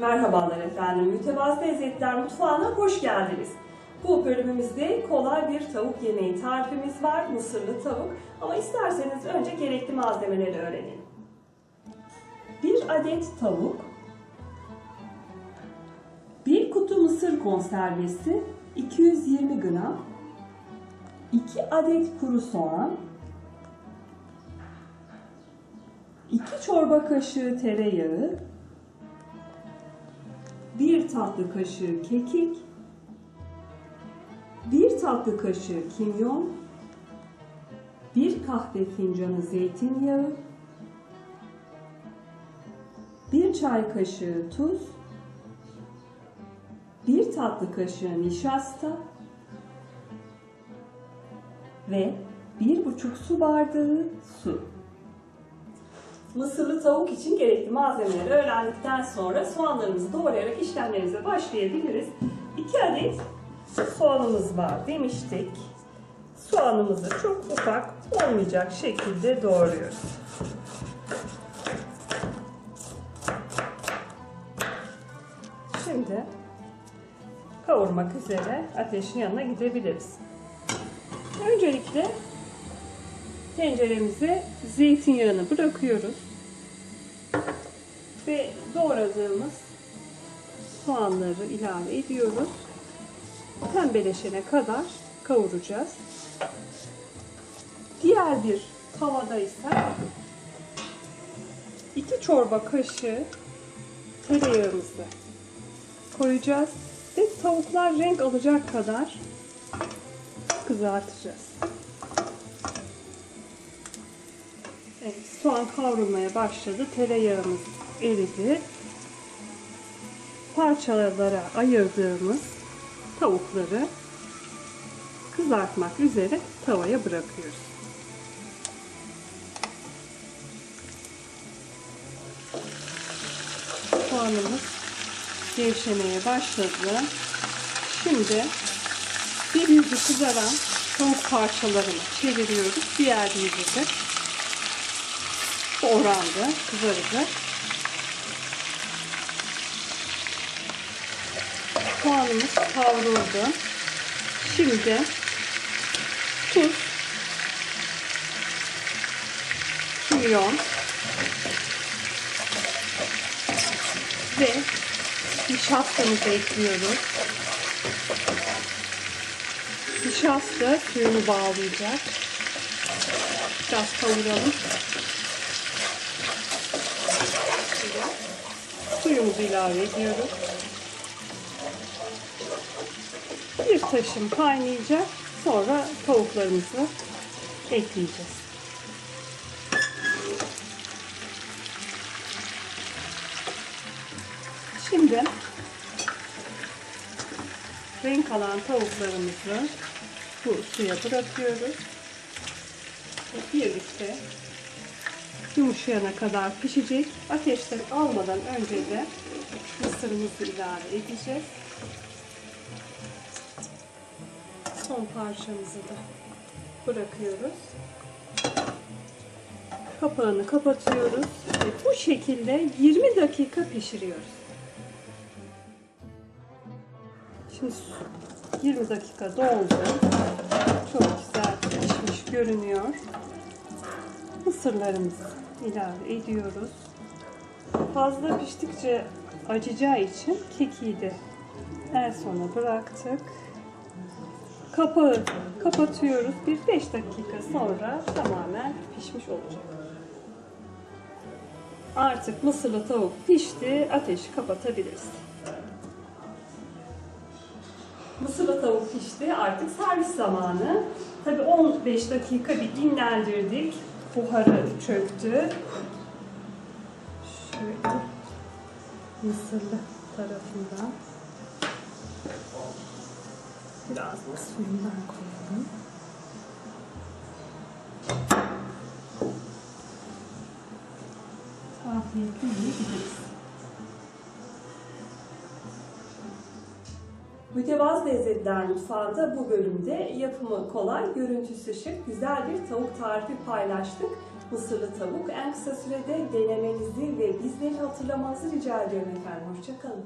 Merhabalar efendim, Mütevazı Lezzetler Mutfağı'na hoş geldiniz. Bu bölümümüzde kolay bir tavuk yemeği tarifimiz var, mısırlı tavuk. Ama isterseniz önce gerekli malzemeleri öğrenelim. Bir adet tavuk, bir kutu mısır konservesi, 220 gram, 2 adet kuru soğan, 2 çorba kaşığı tereyağı, 1 tatlı kaşığı kekik, 1 tatlı kaşığı kimyon, 1 kahve fincanı zeytinyağı, 1 çay kaşığı tuz, 1 tatlı kaşığı nişasta ve 1,5 su bardağı su. Mısırlı tavuk için gerekli malzemeleri öğrendikten sonra soğanlarımızı doğrayarak işlemlerimize başlayabiliriz. 2 adet soğanımız var demiştik. Soğanımızı çok ufak olmayacak şekilde doğruyoruz. Şimdi kavurmak üzere ateşin yanına gidebiliriz. Öncelikle tenceremize zeytinyağını bırakıyoruz. Ve doğradığımız soğanları ilave ediyoruz. Pembeleşene kadar kavuracağız. Diğer bir tavada ise 2 çorba kaşığı tereyağımızı koyacağız ve tavuklar renk alacak kadar kızartacağız. Evet, soğan kavrulmaya başladı. Tereyağımız eridi. Parçalara ayırdığımız tavukları kızartmak üzere tavaya bırakıyoruz. Soğanımız gevşemeye başladı. Şimdi bir yüzü kızaran tavuk parçalarını çeviriyoruz. Diğer yüzü de bu oranda kızaracak. Soğanımız kavruldu. Şimdi tuz, kimyon ve nişastamızı ekliyoruz. Nişasta suyunu bağlayacak. Biraz kavuralım. Suyumuzu ilave ediyoruz. Bir taşım kaynayacak. Sonra tavuklarımızı ekleyeceğiz. Şimdi renk alan tavuklarımızı bu suya bırakıyoruz. Ve birlikte yumuşayana kadar pişecek. Ateşten almadan önce de mısırımızı ilave edeceğiz. Son parçamızı da bırakıyoruz. Kapağını kapatıyoruz ve bu şekilde 20 dakika pişiriyoruz. Şimdi 20 dakika doldu. Çok güzel pişmiş görünüyor. Mısırlarımızı ilave ediyoruz. Fazla piştikçe acıcağı için kekiği de en sona bıraktık. Kapağı kapatıyoruz. Bir 5 dakika sonra tamamen pişmiş olacak. Artık mısırlı tavuk pişti. Ateşi kapatabiliriz. Mısırlı tavuk pişti. Artık servis zamanı. Tabii 15 dakika bir dinlendirdik. Buharı çöktü. Şöyle mısırlı tarafından biraz da suyundan koyalım. Afiyetle yiyebiliriz. Mütevazı Lezzetler Mutfağı'nda bu bölümde yapımı kolay, görüntüsü şık, güzel bir tavuk tarifi paylaştık. Mısırlı tavuk en kısa sürede denemenizi ve bizleri hatırlamanızı rica ediyorum efendim. Hoşçakalın.